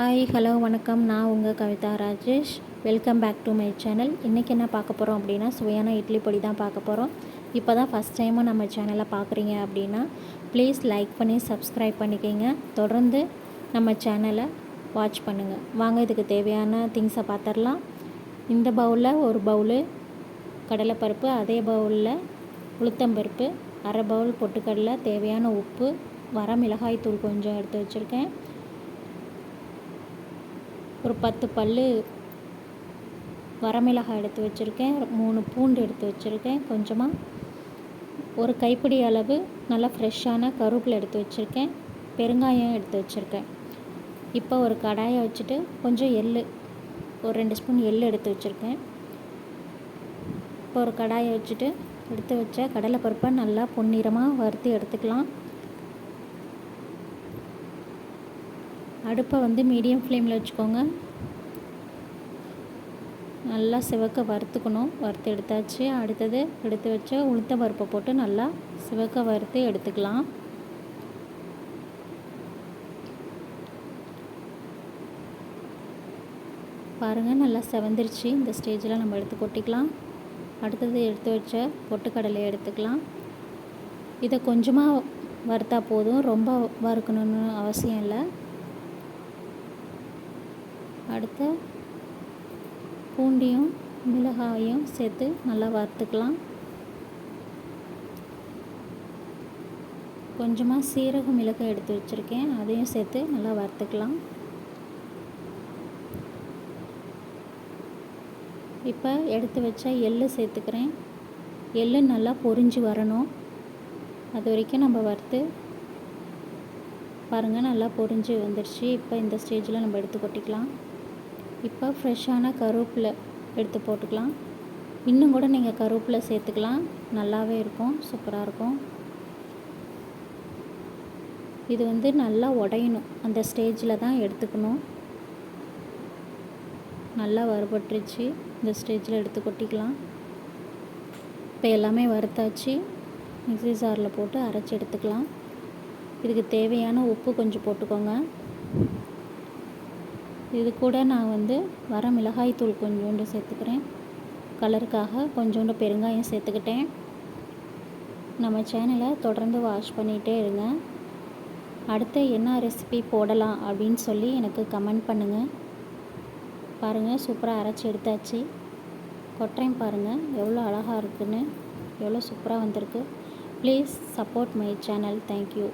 Hi hello வணக்கம். நான் உங்கள் Kavitha Rajesh. Welcome back to my channel இன்றைக்கி என்ன பார்க்க போகிறோம் அப்படின்னா சுவையான இட்லி பொடி தான் பார்க்க போகிறோம் இப்போ தான் ஃபஸ்ட் டைமாக நம்ம சேனலை பார்க்குறீங்க அப்படின்னா ப்ளீஸ் லைக் பண்ணி சப்ஸ்கிரைப் பண்ணிக்கோங்க. தொடர்ந்து நம்ம சேனலை வாட்ச் பண்ணுங்கள் வாங்க இதுக்கு தேவையான திங்ஸை பார்த்துடலாம் இந்த பவுலில் ஒரு பவுலு கடலைப்பருப்பு அதே பவுலில் உளுத்தம்பருப்பு அரை பவுல் பொட்டுக்கடலை தேவையான உப்பு வர மிளகாய் தூள் கொஞ்சம் எடுத்து வச்சுருக்கேன். ஒரு பத்து பல் வரமிளகாய் எடுத்து வச்சுருக்கேன். மூணு பூண்டு எடுத்து வச்சுருக்கேன். கொஞ்சமாக ஒரு கைப்பிடி அளவு நல்லா ஃப்ரெஷ்ஷான கருவேப்பிலை எடுத்து வச்சுருக்கேன். பெருங்காயம் எடுத்து வச்சுருக்கேன். இப்போ ஒரு கடாயை வச்சுட்டு கொஞ்சம் எள் ஒரு ரெண்டு ஸ்பூன் எள் எடுத்து வச்சுருக்கேன். இப்போ ஒரு கடாயை வச்சுட்டு எடுத்து வச்ச கடலைப்பருப்பை நல்லா பொன்னிறமாக வறுத்து எடுத்துக்கலாம். அடுப்பை வந்து மீடியம் ஃப்ளேமில் வச்சுக்கோங்க. நல்லா சிவக்க வறுத்துக்கணும். வறுத்து எடுத்தாச்சு. அடுத்தது எடுத்து வச்ச உளுத்த பருப்பை போட்டு நல்லா சிவக்க வறுத்து எடுத்துக்கலாம். பாருங்கள் நல்லா செவந்துருச்சு. இந்த ஸ்டேஜில் நம்ம எடுத்து கொட்டிக்கலாம். அடுத்தது எடுத்து வச்ச பொட்டுக்கடலையை எடுத்துக்கலாம். இதை கொஞ்சமாக வறுத்தா போதும். ரொம்ப வறுக்கணும்னு அவசியம் இல்லை. அடுத்து பூண்டியும் மிளகாயும் சேர்த்து நல்லா வறுத்துக்கலாம். கொஞ்சமாக சீரக மிளகாய் எடுத்து வச்சுருக்கேன். அதையும் சேர்த்து நல்லா வறுத்துக்கலாம். இப்போ எடுத்து வச்சா எள்ளு சேர்த்துக்கிறேன். எள்ளு நல்லா பொரிஞ்சு வரணும். அது வரைக்கும் நம்ம வறுத்து பாருங்கள் நல்லா பொரிஞ்சு வந்துடுச்சு இப்போ இந்த ஸ்டேஜில் நம்ம எடுத்து கொட்டிக்கலாம். இப்போ ஃப்ரெஷ்ஷான கருவேப்பிலை எடுத்து போட்டுக்கலாம். இன்னும் கூட நீங்கள் கருவேப்பிலை சேர்த்துக்கலாம். நல்லாவே இருக்கும். சூப்பராக இருக்கும். இது வந்து நல்லா உடையணும். அந்த ஸ்டேஜில் தான் எடுத்துக்கணும். நல்லா வறுபட்டுருச்சு. இந்த ஸ்டேஜில் எடுத்து கொட்டிக்கலாம். இப்போ எல்லாமே வறுத்தாச்சு. மிக்சி ஜாரில் போட்டு அரைச்சி எடுத்துக்கலாம். இதுக்கு தேவையான உப்பு கொஞ்சம் போட்டுக்கோங்க. இது கூட நான் வந்து வர மிளகாய்த்தூள் கொஞ்சோண்டு சேர்த்துக்கிறேன். கலருக்காக கொஞ்சோண்டு பெருங்காயம் சேர்த்துக்கிட்டேன். நம்ம சேனலை தொடர்ந்து வாஷ் பண்ணிகிட்டே இருங்க. அடுத்து என்ன ரெசிபி போடலாம் அப்படின்னு சொல்லி எனக்கு கமெண்ட் பண்ணுங்கள் பாருங்கள் சூப்பராக அரைச்சி எடுத்தாச்சு. கொட்டுறேன் பாருங்கள் எவ்வளோ அழகாக இருக்குன்னு. எவ்வளோ சூப்பராக வந்திருக்கு. Please support my channel thank you